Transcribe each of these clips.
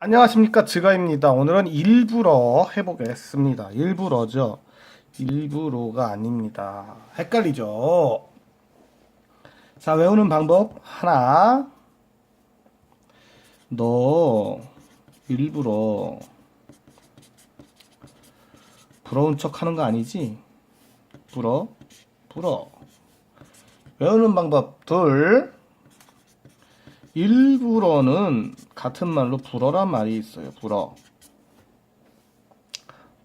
안녕하십니까 지가입니다. 오늘은 일부러 해보겠습니다. 일부러죠. 일부러가 아닙니다. 헷갈리죠. 자 외우는 방법 하나. 너 일부러 부러운 척 하는 거 아니지? 불어 불어 외우는 방법 둘 일부러는 같은 말로 불어란 말이 있어요. 불어.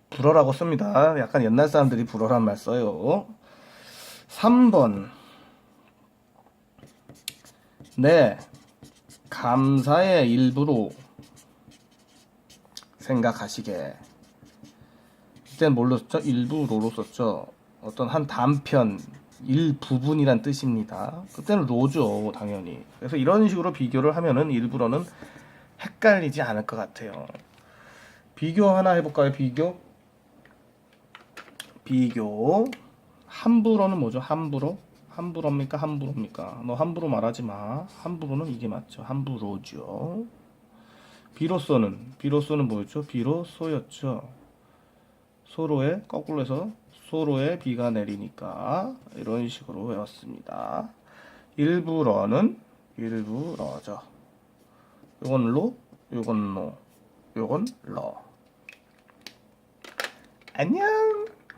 불어라고 씁니다. 약간 옛날 사람들이 불어란 말 써요. 3번. 네. 감사의 일부로 생각하시게. 이때는 뭘로 썼죠? 일부로로 썼죠. 어떤 한 단편, 일부분이란 뜻입니다. 그때는 로죠, 당연히. 그래서 이런 식으로 비교를 하면은 일부러는 헷갈리지 않을 것 같아요. 비교 하나 해볼까요? 비교? 비교. 함부로는 뭐죠? 함부로? 함부로입니까? 함부로입니까? 너 함부로 말하지 마. 함부로는 이게 맞죠. 함부로죠. 비로소는 비로소는 뭐였죠? 비로소였죠. 소로에 거꾸로 해서 소로에 비가 내리니까 이런 식으로 외웠습니다. 일부러는 일부러죠. 요건 로, 요건 노, 요건 러. 안녕.